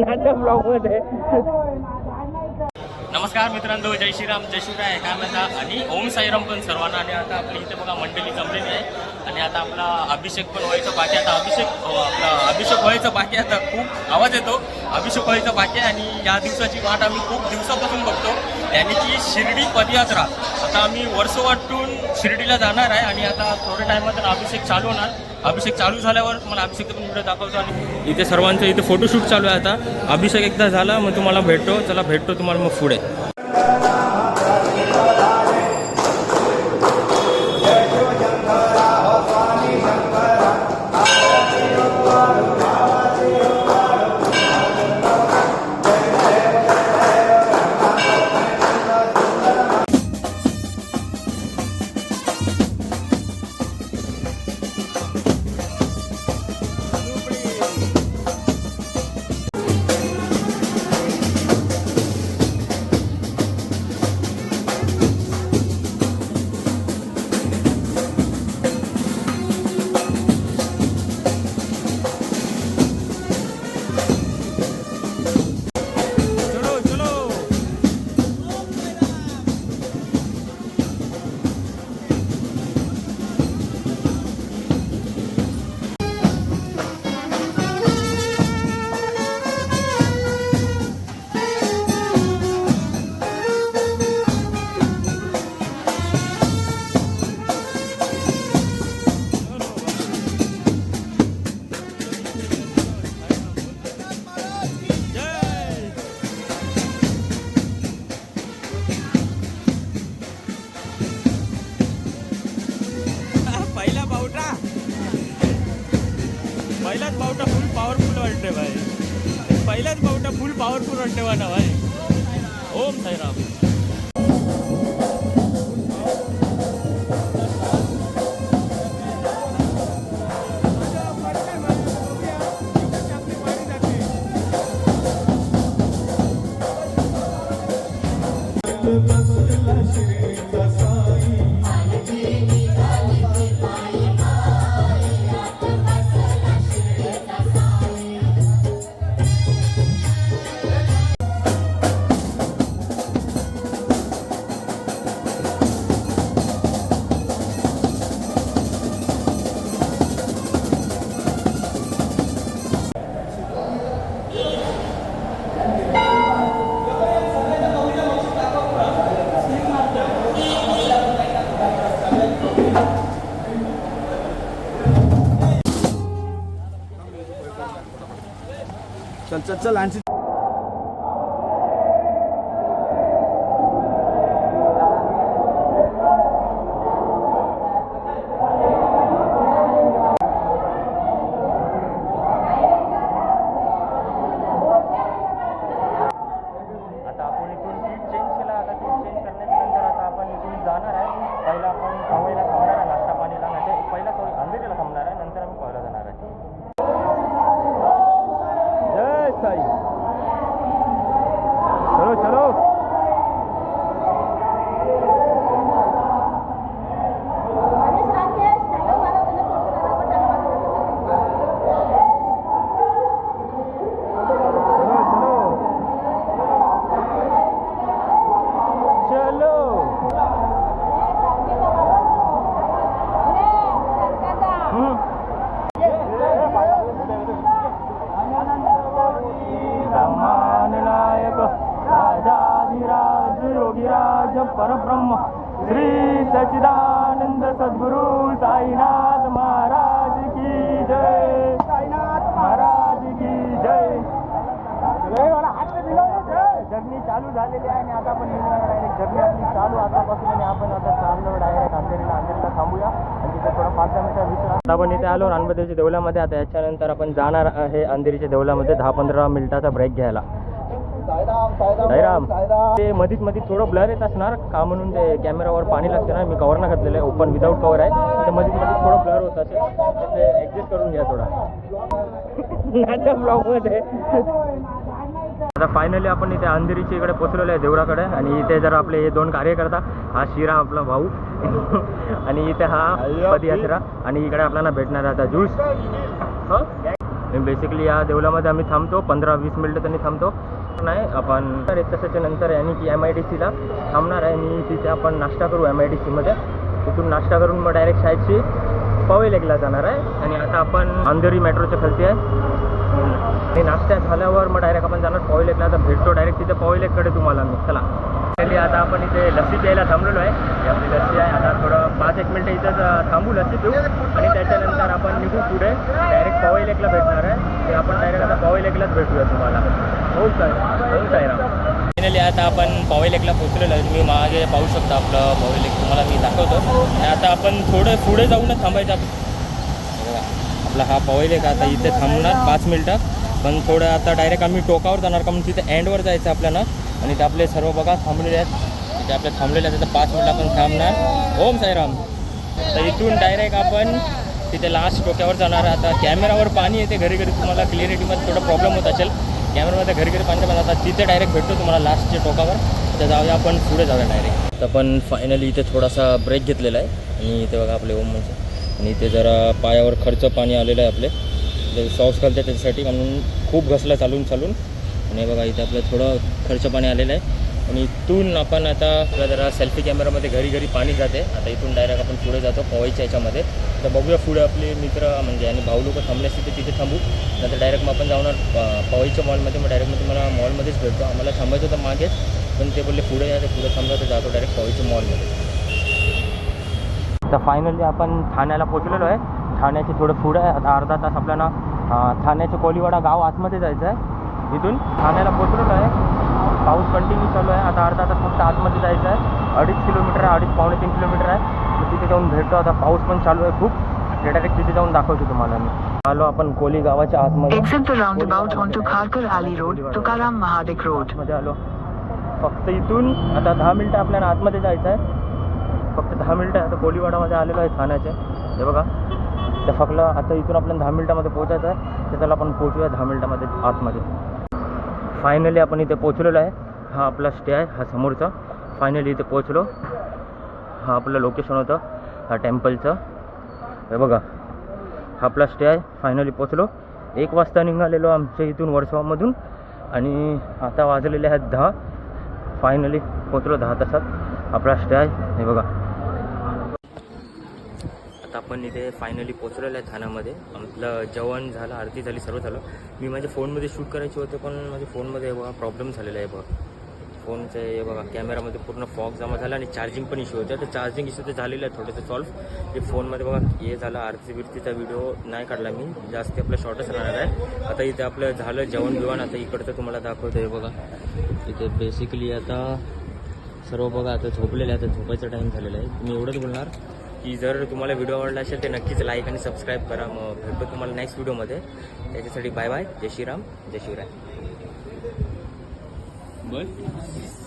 लग्नाच्या ब्लॉगमध्ये नमस्कार मित्रांनो जय श्रीराम जय शिवराय. काय म्हणता? आणि ओम साईराम पण सर्वांना. आणि आता आपली इथे बघा मंडळी जमलेली आहे. आणि आता आपला अभिषेक पण व्हायचा बाकी आता अभिषेक आपला अभिषेक व्हायचा बाकी आहे. आता खूप आवाज येतो. अभिषेक व्हायचा बाकी आहे. आणि या दिवसाची वाट आम्ही खूप दिवसापासून बघतो. त्याने की शिर्डी पदयात्रा. आता आम्ही वर्ष वाटून शिर्डीला जाणार आहे. आणि आता थोड्या टायमात अभिषेक चालू होणार. अभिषेक चालू झाल्यावर तुम्हाला अभिषेक पण व्हिडिओ दाखवतो आणि इथे सर्वांचं इथे फोटोशूट चालू आहे आता. अभिषेक एकदा झाला मग तुम्हाला भेटतो. चला भेटतो तुम्हाला मग पुढे. पॉवरफुल वाटते भाई. पहिलाच बावटा फुल पॉवरफुल वाटते वाटा भाई. ओम साईराम. चल चल चल आणखी आता आपण इथून सीट चेंज केला आता सीट चेंज करण्याच्या नंतर आता आपण इथून जाणार आहे पहिला आपण खवईला थांबणार आहे नाश्ता पाणीला म्हणजे पहिला सॉरी अंधेरीला थांबणार आहे नंतर आम्ही कॉयला जाणार आहे जय साई चलो चलो चलो चलो चलो ब्रह्माननायक राजाधिराज योगिराज परब्रह्म श्री सच्चिदानंद सद्गुरु साईनाथ महाराज की जय। साईनाथ महाराज की जय। जर्नी चालू झालेली आहे आणि आता आपण डायरेक्ट जर्नी आपली चालू आतापासून आणि आपण आता चाललो डायरेक्ट अंधेरीला अंधेरीला थांबूया. आणि तिथे थोडं पाच दहा मिनिटं विचार आपण इथे आलो रानबदेवच्या देवळामध्ये. आता याच्यानंतर आपण जाणार आहे अंधेरीच्या देवळामध्ये दहा पंधरा मिनिटाचा ब्रेक घ्यायला. साईराम ते मधीच मधीत थोडं ब्लर येत असणार का म्हणून ते कॅमेरावर पाणी लागते ना मी कवर ना घातलेलं आहे ओपन विदाऊट कवर आहे. ते मधीच मधीत थोडं ब्लर होत असेल. ते ॲडजस्ट करून घ्या थोडा. आता फायनली आपण इथे अंधेरीच्या इकडे पोचलेलो आहे देवळाकडे. आणि इथे जर आपले हे दोन कार्यकर्ता हा शिरा आपला भाऊ. आणि इथे हा पदयात्रा. आणि इकडे आपल्याला भेटणार आता ज्यूस आणि बेसिकली या देवलामध्ये आम्ही थांबतो पंधरा वीस मिनटं त्यांनी थांबतो. नाही आपण तर एक तासाच्या नंतर यानी की एम आय डी सीला थांबणार आहे. आणि तिथे आपण नाश्ता करू एम आय डी सीमध्ये तिथून नाश्ता करून मग डायरेक्ट शाळेची पवे लेकला जाणार आहे. आणि आता आपण अंधेरी मेट्रोच्या खालती आहे. आणि नाश्ता झाल्यावर मग डायरेक्ट आपण जाणार पॉई लेकला. आता भेटतो डायरेक्ट तिथे पॉई लेककडे तुम्हाला मी. चला. Finally आता आपण इथे लस्सी प्यायला थांबलेलो आहे. ही आपली लस्सी आहे. आता थोडं पाच एक मिनटं इथंच थांबू लस्सी पिऊ. आणि त्याच्यानंतर आपण निघू पुढे. डायरेक्ट पवई लेकला भेटणार आहे. ते आपण डायरेक्ट आता पवई लेकलाच भेटूया तुम्हाला. हो साय हो सायराम फायनली आता आपण पवई लेकला पोचलेलो आहे. तुम्ही मागे पाहू शकता आपलं पवई लेक. तुम्हाला मी दाखवतो. आणि आता आपण थोडं पुढे जाऊनच थांबायचं आपला हा पवई लेक आता इथे थांबणार पाच मिनटं. पण थोडं आता डायरेक्ट आम्ही टोकावर जाणार का म्हणून तिथे एंडवर जायचं आपल्याला. आणि ते आपले सर्व बघा थांबलेले आहेत. ते आपले थांबलेले आहेत. तर पाच मिनटं आपण थांबणार. ओम साईराम. तर इथून डायरेक्ट आपण तिथे लास्ट टोक्यावर जाणार आता कॅमेरावर पाणी येते घरी घरी. तुम्हाला क्लिअरिटीमध्ये थोडा प्रॉब्लेम होत असेल. कॅमेरामध्ये घरी घरी पाणी पण आता तिथे डायरेक्ट भेटतो तुम्हाला लास्टच्या टोकावर. तर जाऊया आपण पुढे जाऊया डायरेक्ट तर आपण फायनली इथे थोडासा ब्रेक घेतलेला आहे. आणि इथे बघा आपले ओम म्हणजे. आणि इथे जरा पायावर खर्च पाणी आलेलं आहे आपले. म्हणजे ते सॉक्स घालते त्याच्यासाठी म्हणून खूप घसला चालून चालून. आणि बघा इथे आपलं थोडं खर्च पाणी आलेलं आहे. आणि इथून आपण आता जरा सेल्फी कॅमेरामध्ये घरी घरी पाणी जाते. आता इथून डायरेक्ट आपण पुढे जातो पवईच्या याच्यामध्ये. तर बघूया पुढे आपले मित्र म्हणजे आणि भाऊ लोक थांबले असतील तर तिथे थांबू. नंतर डायरेक्ट मग आपण जाणार प- मॉलमध्ये मग डायरेक्ट मग तुम्हाला मॉलमध्येच भेटतो. आम्हाला थांबायचं होतं मागेच पण ते बोलले पुढे या ते पुढे थांबलं तर जातो डायरेक्ट पवईच्या मॉलमध्ये तर फायनली आपण ठाण्याला पोचलेलो आहे. ठाण्याचे थोडं पुढं आहे. आता अर्धा तास आपल्याला ठाण्याचं कोलीवाडा गाव आतमध्ये जायचं आहे इथून ठाण्याला पोचलेलो आहे. पाऊस कंटिन्यू चालू आहे. आता अर्धा तास फक्त आतमध्ये जायचं आहे. अडीच किलोमीटर आहे अडीच पावणे तीन किलोमीटर आहे. मग तिथे जाऊन भेटतो. आता पाऊस पण चालू आहे खूप. डायरेक्ट तिथे जाऊन दाखवतो तुम्हाला मी. आलो आपण कोली गावाच्या आतमध्ये. आतमध्ये. आलो. फक्त इथून आता दहा मिनटं आपल्याला आतमध्ये जायचं आहे. फक्त दहा मिनटं आता कोलीवाडामध्ये आलेलो आहे ठाण्याचे. हे बघा. तर फक्त आता इथून आपल्याला दहा मिनटामध्ये पोहोचायचं आहे. तर त्याला आपण पोहोचूया दहा मिनटामध्ये आतमध्ये. फायनली आपण इथे पोचलेलो आहे. हा आपला स्टे आहे हा समोरचा. फायनली इथे पोचलो हा आपलं लोकेशन होतं हा टेम्पलचं हे बघा हा आपला स्टे आहे. फायनली पोचलो एक वाजता निघालेलो आमच्या इथून वर्सोवामधून आणि आता वाजलेले आहेत दहा. फायनली पोचलो दहा तासात. आपला स्टे आहे. हे बघा. आता आपण इथे फायनली पोचलेलो आहे ठाण्यामध्ये. आपलं जेवण झालं आरती झाली सर्व झालं. मी माझ्या फोनमध्ये शूट करायचे होते पण माझ्या फोनमध्ये बघा प्रॉब्लेम झालेला आहे बघा. फोनचं हे बघा कॅमेरामध्ये पूर्ण फॉग जमा झाला आणि चार्जिंग पण इश्यू होते. तर चार्जिंग इश्यू तर झालेलं आहे थोडंसं सॉल्व्ह ते फोनमध्ये बघा हे झालं आरती बिरतीचा व्हिडिओ नाही काढला मी. जास्त आपलं शॉर्टच राहणार आहे. आता इथे आपलं झालं जेवण बिवण. आता इकडचं तुम्हाला दाखवतं हे बघा. इथे बेसिकली आता सर्व बघा आता झोपलेलं आहे आता झोपायचा टाईम झालेला आहे. मी एवढंच बोलणार. की जर तुम्हाला व्हिडिओ आवडला असेल तर नक्कीच लाईक आणि सबस्क्राईब करा. मग भेटतो तुम्हाला नेक्स्ट व्हिडिओमध्ये. त्याच्यासाठी बाय बाय जय श्रीराम. जय शिवराय. बस